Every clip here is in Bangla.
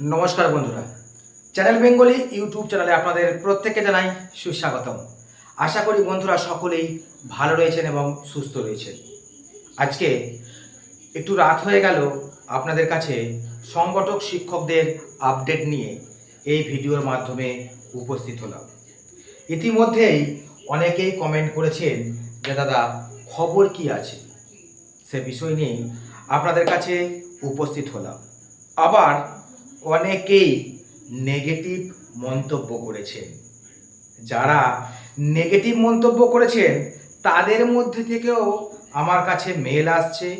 নমস্কার বন্ধুরা। চ্যানেল বেঙ্গলি ইউটিউব চ্যানেলে আপনাদের প্রত্যেককে জানাই সুস্বাগতম। আশা করি বন্ধুরা সকলেই ভালো রয়েছেন এবং সুস্থ রয়েছেন। আজকে একটু রাত হয়ে গেল, আপনাদের কাছে সংগঠক শিক্ষকদের আপডেট নিয়ে এই ভিডিওর মাধ্যমে উপস্থিত হলাম। ইতিমধ্যেই অনেকেই কমেন্ট করেছেন যে, দাদা, খবর কি আছে? সে বিষয় নিয়েই আপনাদের কাছে উপস্থিত হলাম। আবার অনেকেই নেগেটিভ মন্তব্য করেছেন। যারা নেগেটিভ মন্তব্য করেছেন, তাদের মধ্যে থেকেও আমার কাছে মেল আসছে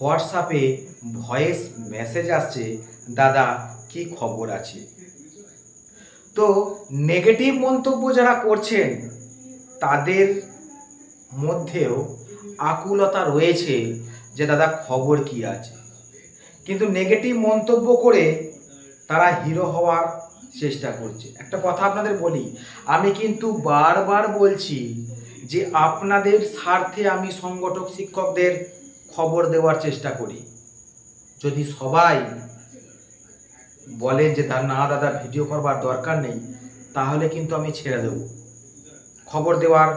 হোয়াটসঅ্যাপে ভয়েস মেসেজ আসছে, দাদা, কি খবর আছে? তো নেগেটিভ মন্তব্য যারা করছেন, তাদের মধ্যেও আকুলতা রয়েছে যে, দাদা, খবর কি আছে? কিন্তু নেগেটিভ মন্তব্য করে তারা হিরো হওয়ার চেষ্টা করছে। একটা কথা আপনাদের বলি, আমি কিন্তু বারবার বলছি যে আপনাদের স্বার্থে আমি সংগঠক শিক্ষকদের খবর দেওয়ার চেষ্টা করি। যদি সবাই বলেন যে তার না দাদা ভিডিও করবার দরকার নেই, তাহলে কিন্তু আমি ছেড়ে দেব। খবর দেওয়ার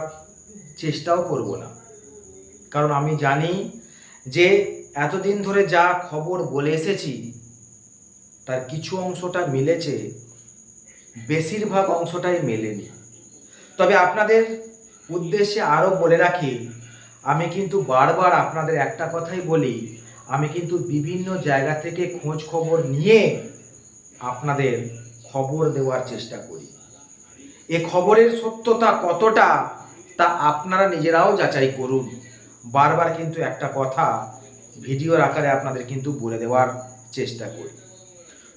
চেষ্টাও করব না। কারণ আমি জানি যে এতদিন ধরে যা খবর বলে এসেছি, তার কিছু অংশটা মিলেছে, বেশিরভাগ অংশটাই মেলেনি। তবে আপনাদের উদ্দেশ্যে আরও বলে রাখি, আমি কিন্তু বারবার আপনাদের একটা কথাই বলি, আমি কিন্তু বিভিন্ন জায়গা থেকে খোঁজ খবর নিয়ে আপনাদের খবর দেওয়ার চেষ্টা করি। এ খবরের সত্যতা কতটা, তা আপনারা নিজেরাও যাচাই করুন। বারবার কিন্তু একটা কথা ভিডিওর আকারে আপনাদের কিন্তু বলে দেওয়ার চেষ্টা করি।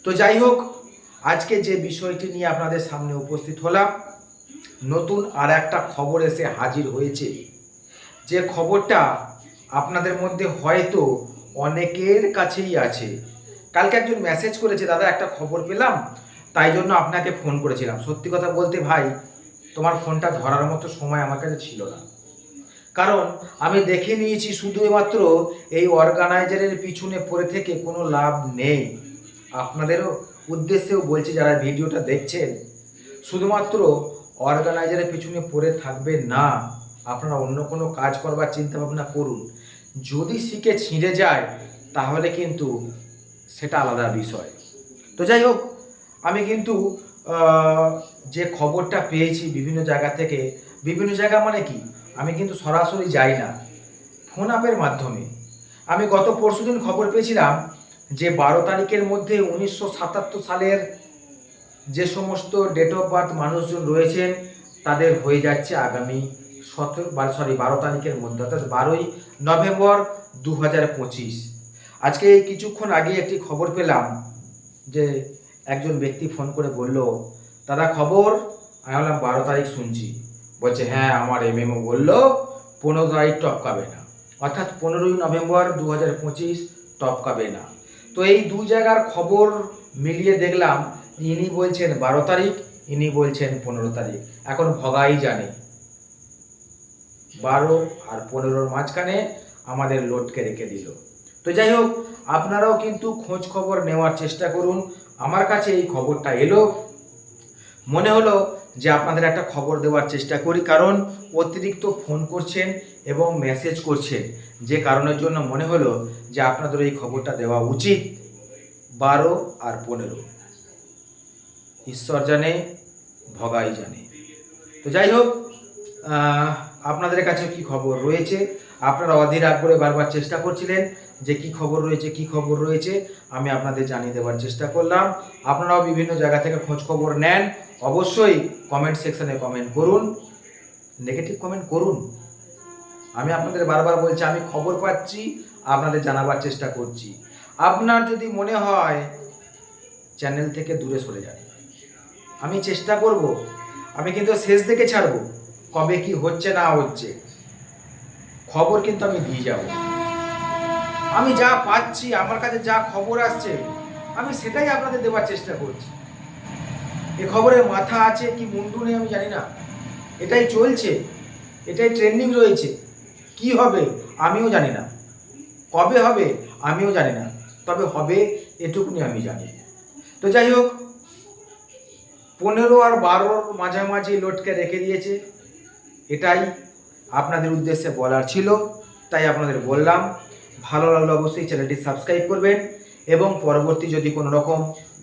তো যাই হোক, আজকে যে বিষয়টি নিয়ে আপনাদের সামনে উপস্থিত হলাম, নতুন আর একটা খবর এসে হাজির হয়েছে। যে খবরটা আপনাদের মধ্যে হয়তো অনেকের কাছেই আছে। কালকে একজন মেসেজ করেছে, দাদা, একটা খবর পেলাম, তাই জন্য আপনাকে ফোন করেছিলাম। সত্যি কথা বলতে ভাই, তোমার ফোনটা ধরার মতো সময় আমার কাছে ছিল না। কারণ আমি দেখে নিয়েছি শুধু শুধুমাত্র এই অর্গানাইজারের পিছনে পড়ে থেকে কোনো লাভ নেই। আপনাদেরও উদ্দেশ্যেও বলছি, যারা ভিডিওটা দেখছেন, শুধুমাত্র অর্গানাইজারের পিছনে পড়ে থাকবে না। আপনারা অন্য কোনো কাজ করবার চিন্তা ভাবনা করুন। যদি শিখে ছিঁড়ে যায়, তাহলে কিন্তু সেটা আলাদা বিষয়। তো যাই হোক, আমি কিন্তু যে খবরটা পেয়েছি বিভিন্ন জায়গা থেকে, বিভিন্ন জায়গা মানে কি? আমি কিন্তু সরাসরি যাই না। ফোন আপের মাধ্যমে। আমি গত পরশুদিন খবর পেয়েছিলাম যে বারো তারিখের মধ্যে উনিশশো সাতাত্তর সালের যে সমস্ত ডেট অফ বার্থ মানুষজন রয়েছেন, তাদের হয়ে যাচ্ছে আগামী সতেরো সরি বারো তারিখের মধ্যে, অর্থাৎ বারোই নভেম্বর দু হাজার পঁচিশ। আজকে কিছুক্ষণ আগে একটি খবর পেলাম যে একজন ব্যক্তি ফোন করে বলল, দাদা, খবর? আমি বললাম বারো তারিখ শুনছি। বলছে হ্যাঁ আমার এম এমএমও বলল পনেরো তারিখ টপকাবে না। অর্থাৎ পনেরোই নভেম্বর দু হাজার পঁচিশ টপকাবে না। তো এই দু জায়গার খবর মিলিয়ে দেখলাম, ইনি বলছেন বারো তারিখ, ইনি বলছেন পনেরো তারিখ। এখন ভগাই জানে। বারো আর পনেরোর মাঝখানে আমাদের লোডকে রেখে দিল। তো যাই হোক, আপনারাও কিন্তু খোঁজ খবর নেওয়ার চেষ্টা করুন। আমার কাছে এই খবরটা এলো। মনে হলো যে আপনাদের একটা খবর দেওয়ার চেষ্টা করি, কারণ অতিরিক্ত ফোন করছেন এবং মেসেজ করছেন, যে কারণের জন্য মনে হলো যে আপনাদের এই খবরটা দেওয়া উচিত বারো আর পনেরো। ঈশ্বর জানে, ভগাই জানে। তো যাই হোক আপনাদের কাছে কি খবর রয়েছে? আপনারা অধীর আগ্রহে বারবার চেষ্টা করছিলেন যে কি খবর রয়েছে, কি খবর রয়েছে, আমি আপনাদের জানিয়ে দেওয়ার চেষ্টা করলাম। আপনারাও বিভিন্ন জায়গা থেকে খোঁজ খবর নেন। অবশ্যই কমেন্ট সেকশনে কমেন্ট করুন নেগেটিভ কমেন্ট করুন। আমি আপনাদের বারবার বলছি, আমি খবর পাচ্ছি, আপনাদের জানাবার চেষ্টা করছি। আপনার যদি মনে হয় চ্যানেল থেকে দূরে সরে যান। আমি চেষ্টা করব, আমি কিন্তু শেষ দিকে ছাড়বো, কবে কি হচ্ছে না হচ্ছে। খবর কিন্তু আমি দিয়ে যাব। আমি যা পাচ্ছি, আমার কাছে যা খবর আসছে, আমি সেটাই আপনাদের দেওয়ার চেষ্টা করছি। এ খবরের মাথা আছে কি মুন্ডু নেই আমি জানি না। এটাই চলছে, এটাই ট্রেন্ডিং রয়েছে। কি হবে আমিও জানি না। কবে হবে আমিও জানি না। তবে হবে এটুকুনি আমি জানি। তো যাই হোক, পনেরো আর বারোর মাঝামাঝি লোডকে রেখে দিয়েছে। এটাই আপনাদের উদ্দেশ্যে বলার ছিল, তাই আপনাদের বললাম, ভালো লাগলে অবশ্যই চ্যানেলটি সাবস্ক্রাইব করবেন এবং পরবর্তী যদি কোনো রকম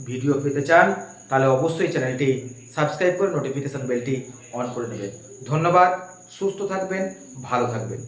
ভিডিও পেতে চান তাহলে অবশ্যই চ্যানেলটি সাবস্ক্রাইব করে নোটিফিকেশান বেলটি অন করে নেবেন। ধন্যবাদ, সুস্থ থাকবেন, ভালো থাকবেন।